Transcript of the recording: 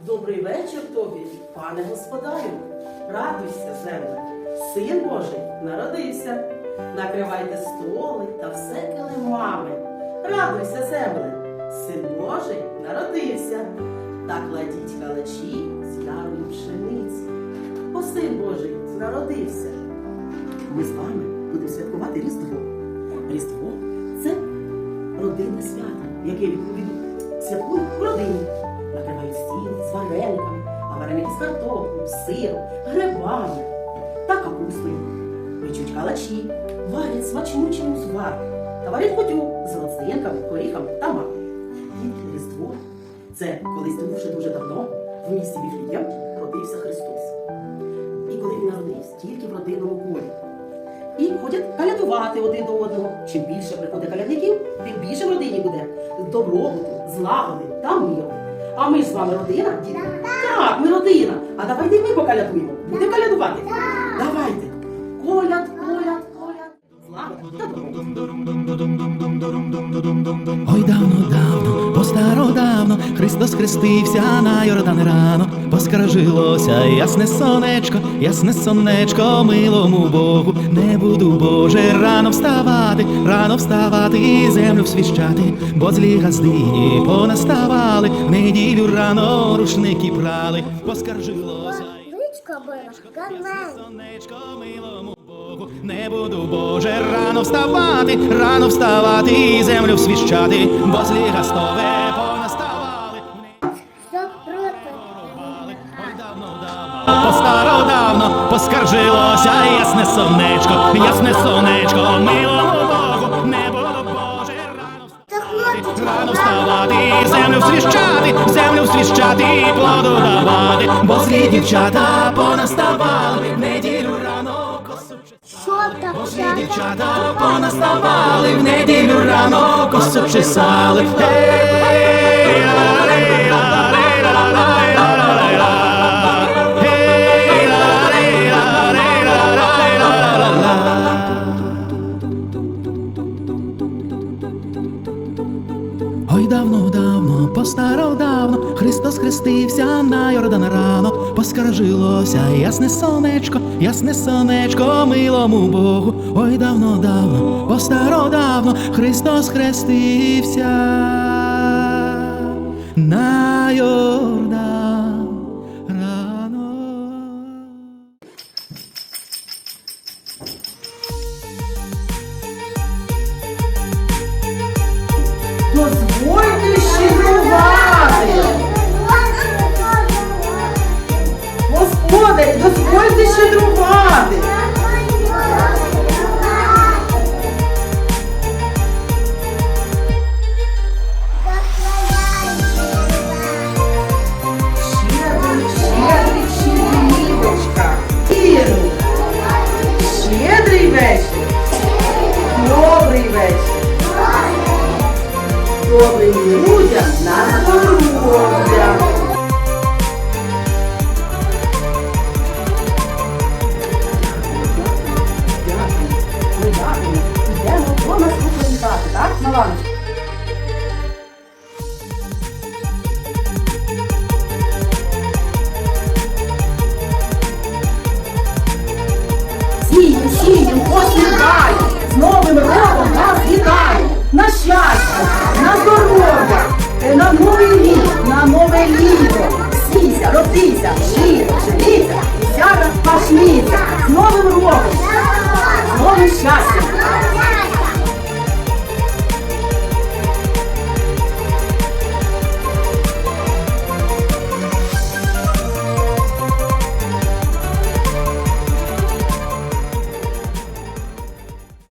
Добрий вечір тобі, пане господарю. Радуйся, земле. Син Божий народився. Накривайте столи та все килимами. Радуйся, земле. Син Божий народився. Та кладіть калачі з ярої пшениці. Бо син Божий народився. Ми з вами будемо святкувати Різдво. Різдво це родинне свято, яке відповідно з сиром, грибами та капустою. Печуть калачі, варять смачнючий узвар та варять кутю з родзинками, горіхами та маком. І Різдво це колись дуже дуже давно в місті Віфлієм родився Христос. І коли він народився, тільки в родинному колі. І ходять калядувати один до одного. Чим більше приходить калядників, тим більше в родині буде добробуту, злагоди та миру. А ми ж з вами родина, діти? Так, ми родина. А давайте ми покалятуємо. Будемо калядувати? Давайте. Коляд, коляд, коляд. Ой, давно, давно, постародавно, Христос хрестився на Йордан рано, поскаржилося ясне сонечко, ясне сонечко, милому Богу, не буду, Боже, рано вставати, рано вставати і землю всвіщати, бо злі газдині понаставали, в неділю рано рушники прали, поскаржилося. Сонечко милому Богу, не буду, Боже, рано вставати, рано вставати і землю всвіщати, бо злі гастове Давно, постародавно поскаржилося ясне сонечко, ясне сонечко, милому Богу, не буду, Боже, рано Та хлопчик, Рано вставати, землю всвіщати, землю всвіщати, і плоду давати, бо злі дівчата понаставали, в неділю рано косу так Бо злі дівчата понаставали, в неділю рано косу чесали. Гей, Ой, давно, давно, постародавно, Христос хрестився на Йордан рано, поскаржилося ясне сонечко, ясне сонечко, милому Богу. Ой, давно, давно, постародавно, Христос хрестився на Йордан вечір. Добрим людям на здоров'я. Росію освітай, з новим роком вас вітаю! На щастя, на здоров'я, е, на новий рік, на нове літо. Сійся, родися, жи, живіться, зараз пашміться. З новим роком, з новим щастям.